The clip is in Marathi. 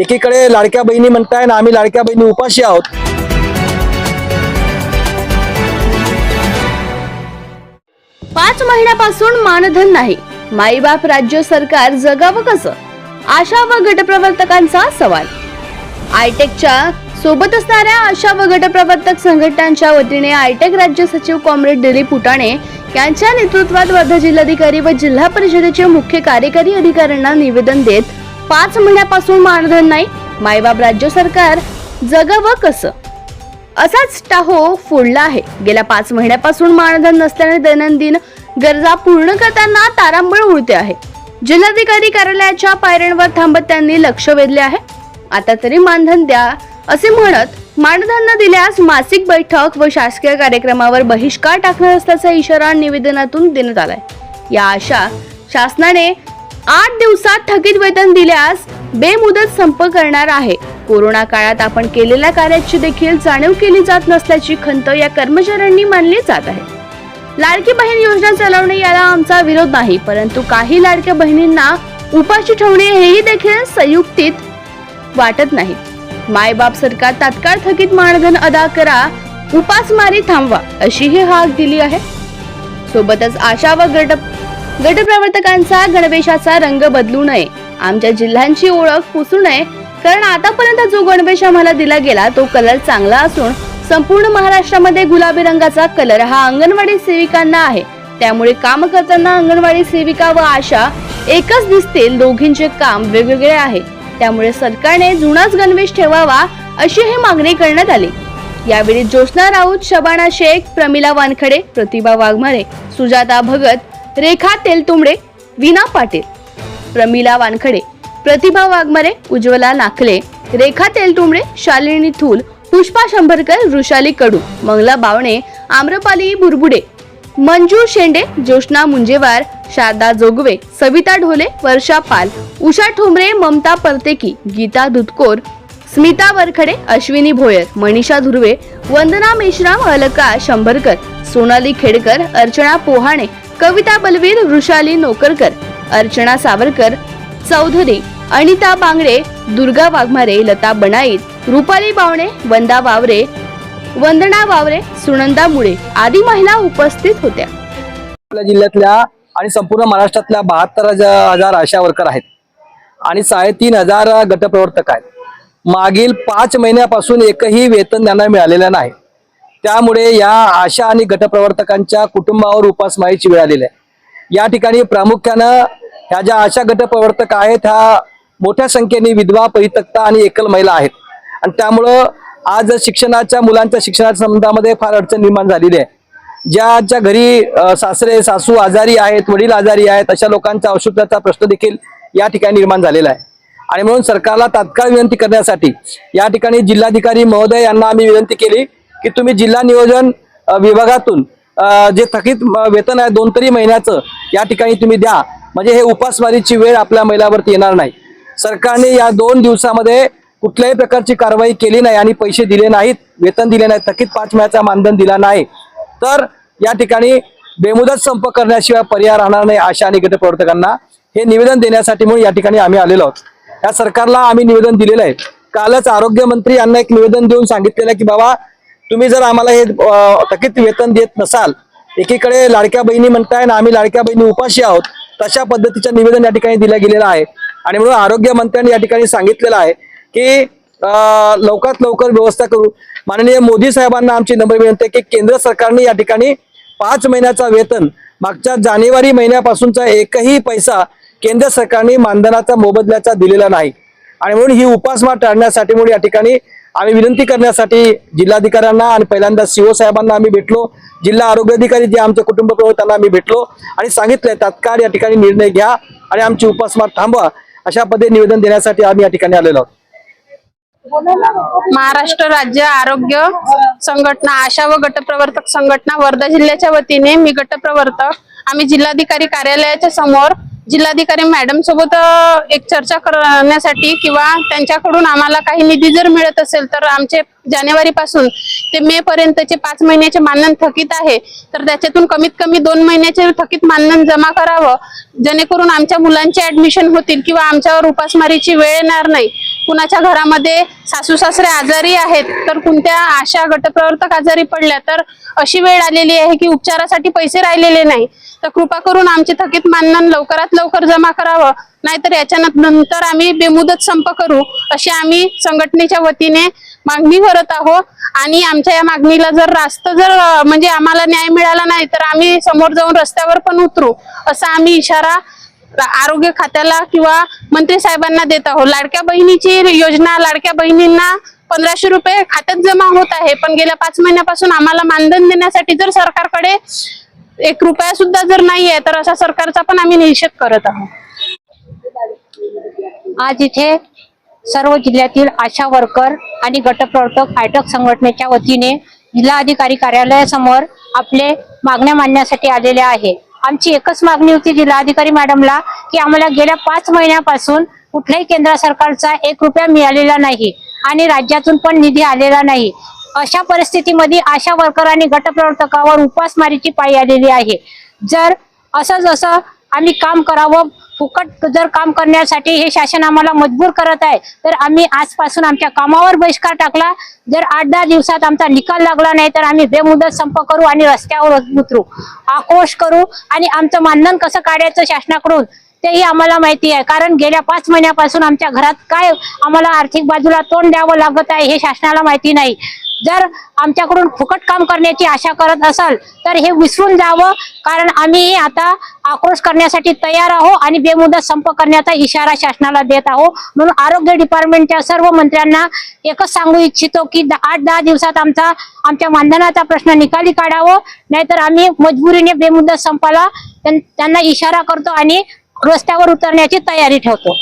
एकीकडे लाडक्या बहिणी म्हणताय ना आम्ही लाडक्या बहिणी उपाशी आहोत. पाच महिन्यापासून मानधन नाही. माईबाप राज्य सरकार जगावं कसं? आशा व गटप्रवर्तकांचा सवाल. आयटेकच्या सोबत असणाऱ्या आशा व गटप्रवर्तक संघटनांच्या वतीने आयटेक राज्य सचिव कॉम्रेड दिलीप फुटाणे यांच्या नेतृत्वात वर्धा जिल्हाधिकारी व जिल्हा परिषदेचे मुख्य कार्यकारी अधिकाऱ्यांना निवेदन देत पाच महिन्यापासून मानधन नाही. मायबाप राज्य सरकार जगावं कसं? असाच टाहो फोडला आहे. गेल्या पाच महिन्यापासून मानधन नसल्याने दैनंदिन गरजा पूर्ण करताना तारांबळ उडते आहे. जिल्हाधिकारी कार्यालयाच्या पायऱ्यांवर थांबत त्यांनी लक्ष वेधले आहे. आता तरी मानधन द्या असे म्हणत मानधन न दिल्यास मासिक बैठक व शासकीय कार्यक्रमावर बहिष्कार टाकणार असल्याचा इशारा निवेदनातून देण्यात आलाय. या आशा शासनाने आठ दिवसात थकीत वेतन दिल्यास बेमुदत संप करणार आहे. कोरोना काळात आपण केलेल्या कार्याची देखील जाणीव केली जात नसल्याची खंत या कर्मचाऱ्यांनी मानली जात आहे. लाडकी बहीण योजना चालवणे याला आमचा विरोध नाही परंतु काही लाडक्या बहिणींना उपाशी ठेवणे हेही देखील संयुक्तीत वाटत नाही. मायबाप सरकार तात्काळ थकीत मानधन अदा करा उपासमारी थांबवा अशीही हाक दिली आहे. सोबतच आशा व गट गटप्रवर्तकांचा गणवेशाचा रंग बदलू नये. आमच्या जिल्ह्यांची ओळख पुसू नये. कारण आतापर्यंत जो गणवेश आम्हाला दिला गेला तो कलर चांगला असून संपूर्ण महाराष्ट्रामध्ये गुलाबी रंगाचा कलर हा अंगणवाडी सेविकांना आहे. त्यामुळे काम करताना अंगणवाडी सेविका व आशा एकच दिसतील दोघींचे काम वेगवेगळे आहे. त्यामुळे सरकारने जुनाच गणवेश ठेवावा अशी ही मागणी करण्यात आली. यावेळी ज्योत्ना राऊत शबाना शेख प्रमिला वानखडे प्रतिभा वाघमारे सुजाता भगत रेखा तेलतुंबडे विना पाटील प्रमिला वानखडे प्रतिभा वाघमारे उज्ज्वला नाकले रेखा तेलतुंबडे शालिनी थूल पुष्पा शंभरकर वृषाली कडू मंगला बावणे आम्रपाली बुरबुडे मंजू शेंडे ज्योष्णा मुंजेवार शारदा जोगवे सविता ढोले वर्षा पाल उषा ठोंबरे ममता परतेकी गीता दुधकोर स्मिता वरखडे अश्विनी भोयर मनीषा धुर्वे वंदना मेश्राम अलका शंभरकर सोनाली खेडकर अर्चना पोहाणे कविता बलवीर वृषाली नोकरकर अर्चना सावरकर चौधरी अनिता बांगडे दुर्गा वाघमारे लता बनाईत रुपाली बावणे वंदा वावरे वंदना वावरे सुनंदा मुळे आदी महिला उपस्थित होत्या. आपल्या जिल्ह्यातल्या आणि संपूर्ण महाराष्ट्रातल्या बहात्तर हजार आशा वर्कर आहेत. आणि साडेतीन हजार गटप्रवर्तक आहेत. मागील पाच महिन्यापासून एकही वेतन त्यांना मिळालेलं नाही. त्यामुळे या आशा आणि गटप्रवर्तकांच्या कुटुंबावर उपासमाईची वेळ आलेली आहे या ठिकाणी प्रामुख्यानं ह्या ज्या आशा गटप्रवर्तक आहेत ह्या मोठ्या संख्येने विधवा परितक्ता आणि एकल महिला आहेत. आणि त्यामुळं आज शिक्षणाच्या मुलांच्या शिक्षणाच्या संबंधामध्ये फार अडचण निर्माण झालेली आहे. ज्याच्या घरी सासरे सासू आजारी आहेत वडील आजारी आहेत अशा लोकांचा औषधाचा प्रश्न देखील या ठिकाणी निर्माण झालेला आहे. आणि म्हणून सरकारला तात्काळ विनंती करण्यासाठी या ठिकाणी जिल्हाधिकारी महोदय यांना आम्ही विनंती केली की तुम्ही जिल्हा नियोजन विभागातून जे थकीत वेतन आहे दोन तरी महिन्याचं या ठिकाणी तुम्ही द्या. म्हणजे हे उपासमारीची वेळ आपल्या महिलावरती येणार नाही. सरकारने या दोन दिवसामध्ये कुठल्याही प्रकारची कारवाई केली नाही आणि पैसे दिले नाहीत वेतन दिले नाही थकीत पाच महिन्याचा मानधन दिला नाही. तर या ठिकाणी बेमुदत संप करण्याशिवाय पर्याय राहणार नाही आशा आणि गटप्रवर्तकांना हे निवेदन देण्यासाठी म्हणून या ठिकाणी आम्ही आलेलो आहोत. या सरकारला आम्ही निवेदन दिलेलं आहे. कालच आरोग्यमंत्री यांना एक निवेदन देऊन सांगितलेलं आहे की बाबा तुम्ही जर आम्हाला हे थकित थकीत वेतन देत नसाल एकीकडे लाडक्या बहिणी म्हणताय ना आम्ही लाडक्या बहिणी उपाशी आहोत तशा पद्धतीचं निवेदन या ठिकाणी दिलं गेलेलं आहे. आणि म्हणून आरोग्यमंत्र्यांनी या ठिकाणी सांगितलेलं आहे की लवकरात लवकर व्यवस्था करू. माननीय मोदी साहेबांना आमची नम्र विनंती आहे की केंद्र सरकारने या ठिकाणी पाच महिन्याचा वेतन मागच्या जानेवारी महिन्यापासूनचा एकही पैसा केंद्र सरकारने मानधनाचा मोबदल्याचा दिलेला नाही. आणि म्हणून ही उपासमार टाळण्यासाठी म्हणून या ठिकाणी आम्ही विनंती करण्यासाठी जिल्हाधिकाऱ्यांना आणि पहिल्यांदा सीओ साहेबांना आम्ही भेटलो. जिल्हा आरोग्य अधिकारी जे आमचे कुटुंब प्रमुख त्यांना आम्ही भेटलो आणि सांगितलंय तात्काळ या ठिकाणी निर्णय घ्या आणि आमची उपासमार थांबवा. अशा पद्धतीने निवेदन देण्यासाठी आम्ही या ठिकाणी आलेलो आहोत. महाराष्ट्र राज्य आरोग्य संघटना आशा व गटप्रवर्तक संघटना वर्धा जिल्ह्याच्या वतीने मी गटप्रवर्तक आम्ही जिल्हाधिकारी कार्यालयाच्या समोर जिल्हाधिकारी मॅडम सोबत एक चर्चा करण्यासाठी किंवा त्यांच्याकडून आम्हाला काही निधी जर मिळत असेल तर आमचे जानेवारी पासून ते मे पर्यंतचे पाच महिन्याचे मानधन थकीत आहे. तर त्याच्यातून कमीत कमी दोन महिन्याचे थकीत मानधन जमा करावं. जेणेकरून आमच्या मुलांचे ऍडमिशन होतील किंवा आमच्यावर उपासमारीची वेळ येणार नाही. कुणाच्या घरामध्ये सासू सासरे आजारी आहेत तर कोणत्या आशा गटप्रवर्तक आजारी पडल्या तर अशी वेळ आलेली आहे की उपचारासाठी पैसे राहिलेले नाही. तर कृपा करून आमचे थकीत मानधन लवकरात लवकर जमा करावं नाहीतर याच्या नंतर आम्ही बेमुदत संप करू अशी आम्ही संघटनेच्या वतीने मागणी करत आहोत. आणि आमच्या या मागणीला जर रास्त जर म्हणजे आम्हाला न्याय मिळाला नाही तर आम्ही समोर जाऊन रस्त्यावर पण उतरू असा आम्ही इशारा आरोग्य खात्याला किंवा मंत्री साहेबांना देत आहोत. लाडक्या बहिणीची योजना लाडक्या बहिणींना पंधराशे रुपये खात्यात जमा होत आहे. पण गेल्या पाच महिन्यापासून आम्हाला मानधन देण्यासाठी जर सरकारकडे एक रुपया सुद्धा जर नाही आहे तर अशा सरकारचा पण आम्ही निषेध करत आहोत. आज इथे सर्व जिल्ह्यातील आशा वर्कर आणि गटप्रवर्तक आयटक संघटनेच्या वतीने जिल्हाधिकारी कार्यालयासमोर आपले मागण्या मांडण्यासाठी आलेले आहे. आमची एकच मागणी होती जिल्हाधिकारी मॅडमला की आम्हाला गेल्या पाच महिन्यापासून कुठल्याही केंद्र सरकारचा एक रुपया मिळालेला नाही आणि राज्यातून पण निधी आलेला नाही. अशा परिस्थितीमध्ये आशा वर्कर आणि गटप्रवर्तकावर उपासमारीची पाळी आलेली आहे. जर असं जसं आम्ही काम करावं फुकट जर काम करण्यासाठी हे शासन आम्हाला मजबूर करत आहे तर आम्ही आजपासून आमच्या कामावर बहिष्कार टाकला. जर आठ दहा दिवसात आमचा निकाल लागला नाही तर आम्ही बेमुदत संप करू आणि रस्त्यावर उतरू. आक्रोश करू आणि आमचं मानधन कसं काढायचं शासनाकडून तेही आम्हाला माहिती आहे. कारण गेल्या पाच महिन्यापासून आमच्या घरात काय आम्हाला आर्थिक बाजूला तोंड द्यावं लागत आहे हे शासनाला माहिती नाही. जर आमच्याकडून फुकट काम करण्याची आशा करत असाल तर हे विसरून जावं. कारण आम्ही आता आक्रोश करण्यासाठी तयार आहो आणि बेमुदत संप करण्याचा इशारा शासनाला देत आहो म्हणून आरोग्य डिपार्टमेंटच्या सर्व मंत्र्यांना एकच सांगू इच्छितो की द- आठ दहा दिवसात आमचा आमच्या मानधनाचा प्रश्न निकाली काढावं. नाहीतर आम्ही मजबुरीने बेमुदत संपाला त्यांना इशारा करतो आणि रस्त्यावर उतरण्याची तयारी ठेवतो.